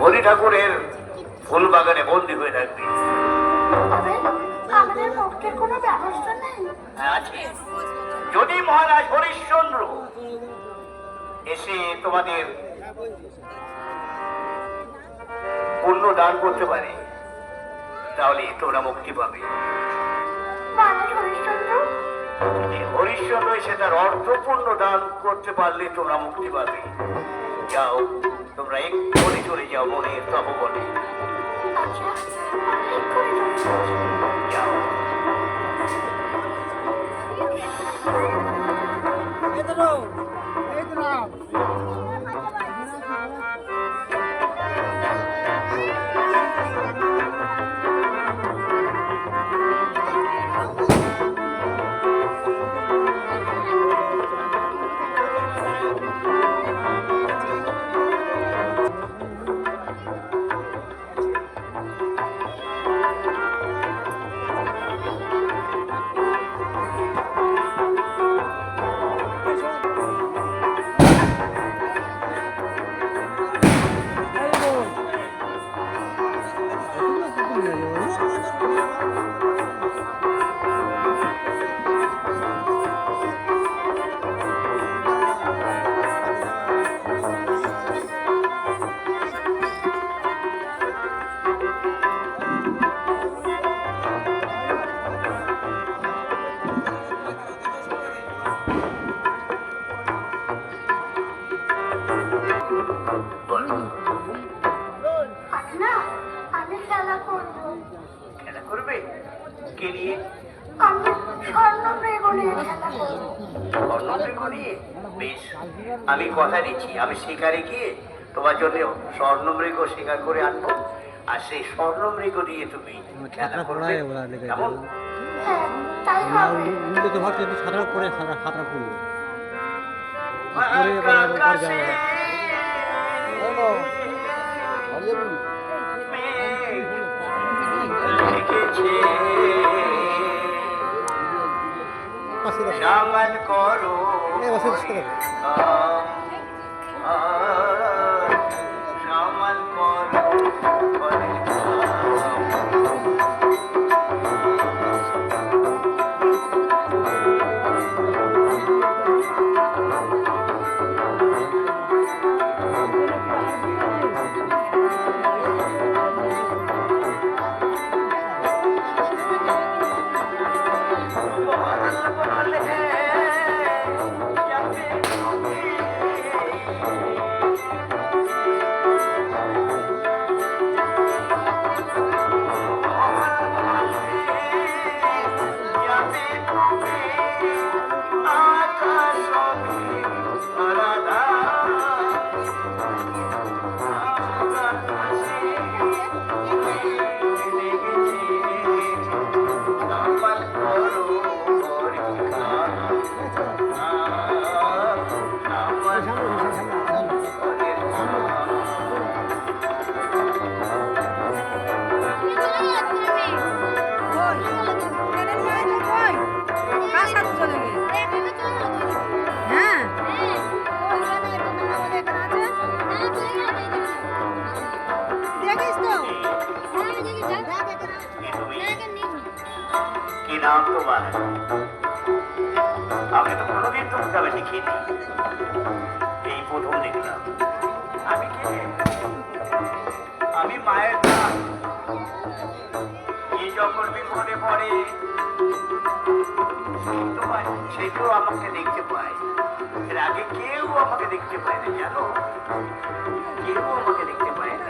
হরি ঠাকুরের ফুল বাগানে বন্দি হয়ে থাকবে। যদি মহারাজ হরিশ্চন্দ্র এসে তোমাদের পুণ্য দান করতে পারে তাহলে তোমরা মুক্তি পাবে। হরিশ্চন্দ্র এসে তার অর্থপূর্ণ দান করতে পারলে তোমরা মুক্তি পাবে। যাও। তোমরা এক্ষুনি চলে যাও বনের তপবনে। আচ্ছা আমি এক্ষুনি চলে যাচ্ছি। আমি খেলা করব। খেলা করবে? কে নিয়ে? আমি স্বর্ণ খেলা করব। বেশ আমি কথা দিচ্ছি। আমি শিকারে গিয়ে তোমার জন্য স্বর্ণমৃগ শিকার করে আনব। আর সেই স্বর্ণমৃগ দিয়ে তুমি খেলা করবে। কেমন? হ্যাঁ তো ভাবছে একটু সাঁতার করে সাঁতার সাঁতার করব। করে এবার আবার যাওয়া হয়। পাশে রাখো। সামান করো হ্যাঁ কি নাম তোমার? আমি তো কোনোদিন তোমাকে আমি দেখিনি এই প্রথম দেখলাম। আমি কে? আমি মায়ের এই যখন বিপদে পড়ে? সেই তো আমাকে দেখতে পায়। এর আগে কেউ আমাকে দেখতে পায় না জানো? কেউ আমাকে দেখতে পায় না।